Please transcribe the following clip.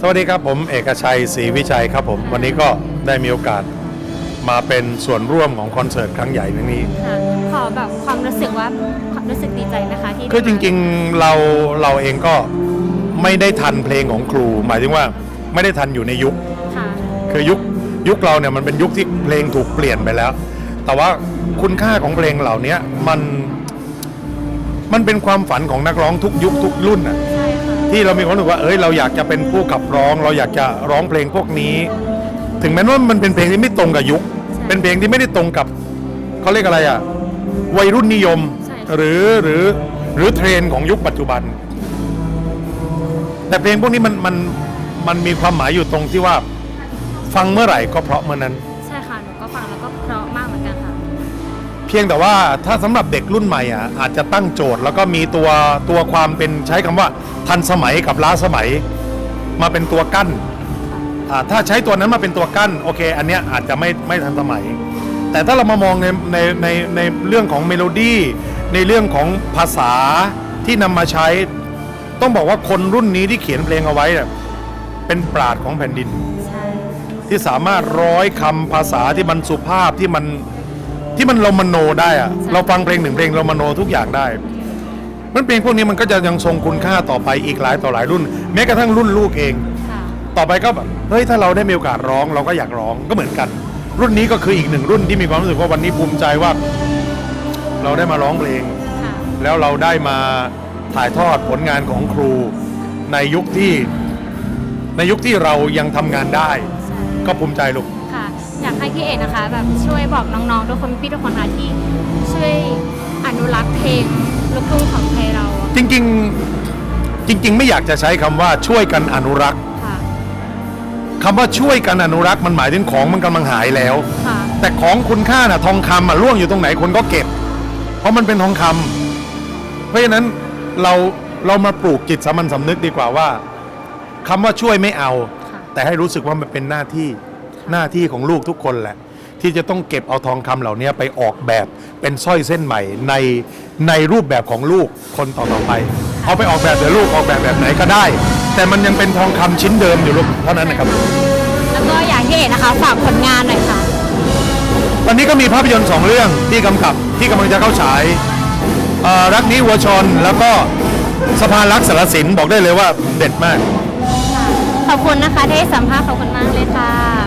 สวัสดีครับผมเอกชัยศรีวิชัยครับผม วันนี้ก็ได้มีโอกาสมาเป็นส่วนร่วมของคอนเสิร์ตครั้งใหญ่ครั้งนี้ ค่ะขอแบบความรู้สึกว่าความรู้สึกดีใจนะคะที่คือจริงๆเราเราเองก็ไม่ได้ทันเพลงของครู หมายถึงว่าไม่ได้ทันอยู่ในยุคค่ะคือยุคยุคเราเนี่ยมันเป็นยุคที่เพลงถูกเปลี่ยนไปแล้ว แต่ว่าคุณค่าของเพลงเหล่านี้มันมันเป็นความฝันของนักร้องทุกยุคทุกรุ่นน่ะ ใช่ค่ะ ที่เรามีความรู้สึกว่าเอ้ยเราอยากจะเป็นผู้ขับร้อง เราอยากจะร้องเพลงพวกนี้ ถึงแม้ว่ามันเป็นเพลงที่ไม่ตรงกับยุค เป็นเพลงที่ไม่ได้ตรงกับเขาเรียกอะไรอะวัยรุ่นนิยม หรือหรือหรือเทรนด์ของยุคปัจจุบัน แต่เพลงพวกนี้มันมันมันมีความหมายอยู่ตรงที่ว่า ฟังเมื่อไหร่ก็เพราะเมื่อนั้นใช่ค่ะหนู เพียงแต่ว่าถ้าสำหรับเด็กรุ่นใหม่อะอาจจะตั้งโจทย์ แล้วก็มีตัวตัวความเป็นใช้คำว่าทันสมัยกับล้าสมัย มาเป็นตัวกั้นอ่าถ้าใช้ตัวนั้นมาเป็นตัวกั้นโอเค อันเนี้ยอาจจะไม่ไม่ทันสมัย แต่ถ้าเรามามองในในในในเรื่องของเมโลดี้ในเรื่องของภาษาที่นำมาใช้ ต้องบอกว่าคนรุ่นนี้ที่เขียนเพลงเอาไว้เนี่ยเป็นปราดของแผ่นดิน ใช่ที่สามารถร้อยคำภาษาที่มันสุภาพที่มัน ที่มันเรามโนได้อะเราฟังเพลงหนึ่งเพลงเรามโนทุกอย่างได้ มันเพลงพวกนี้มันก็จะยังทรงคุณค่าต่อไปอีกหลายต่อหลายรุ่น แม้กระทั่งรุ่นลูกเอง ค่ะต่อไปก็แบบเฮ้ยถ้าเราได้มีโอกาสร้องเราก็อยากร้องก็เหมือนกัน รุ่นนี้ก็คืออีกหนึ่งรุ่นที่มีความรู้สึกว่าวันนี้ภูมิใจว่า เราได้มาร้องเพลง ค่ะแล้วเราได้มาถ่ายทอดผลงานของครู ในยุคที่ ในยุคที่เรายังทำงานได้ ใช่ก็ภูมิใจลูกค่ะอยาก ให้พี่เอกนะคะแบบช่วยบอกน้องๆทุกคนพี่ทุกคนนะที่ช่วยอนุรักษ์เพลงลูกทุ่งของไทยเราอะจริงๆจริง ๆ ไม่อยากจะใช้คำว่าช่วยกันอนุรักษ์ค่ะ คำว่าช่วยกันอนุรักษ์มันหมายถึงของมันกำลังหายแล้ว ค่ะ แต่ของคุณค่าน่ะทองคำอะล่วงอยู่ตรงไหนคนก็เก็บ เพราะมันเป็นทองคำเพราะฉะนั้นเราเรามาปลูกจิตสามัญสำนึกดีกว่าว่าคำว่าช่วยไม่เอา ค่ะ แต่ให้รู้สึกว่ามันเป็นหน้าที่ หน้าที่ของลูกทุกคนแหละ ที่จะต้องเก็บเอาทองคำเหล่านี้ไปออกแบบเป็นสร้อยเส้นใหม่ในในรูปแบบของลูกคนต่อๆไป เอาไปออกแบบเดี๋ยวลูกออกแบบแบบไหนก็ได้ แต่มันยังเป็นทองคำชิ้นเดิมอยู่ลูกเท่านั้นนะครับ แล้วก็อยากให้พี่เอกนะคะฝากผลงานหน่อยค่ะตอนนี้ก็มีภาพยนตร์สองเรื่องที่กำกับที่กำลังจะเข้าฉายเอ่อรักนี้วัวชนแล้วก็สะพานรักสารสินบอกได้เลยว่าเด็ดมาก ขอบคุณนะคะที่ให้สัมภาษณ์ขอบคุณมากเลยค่ะ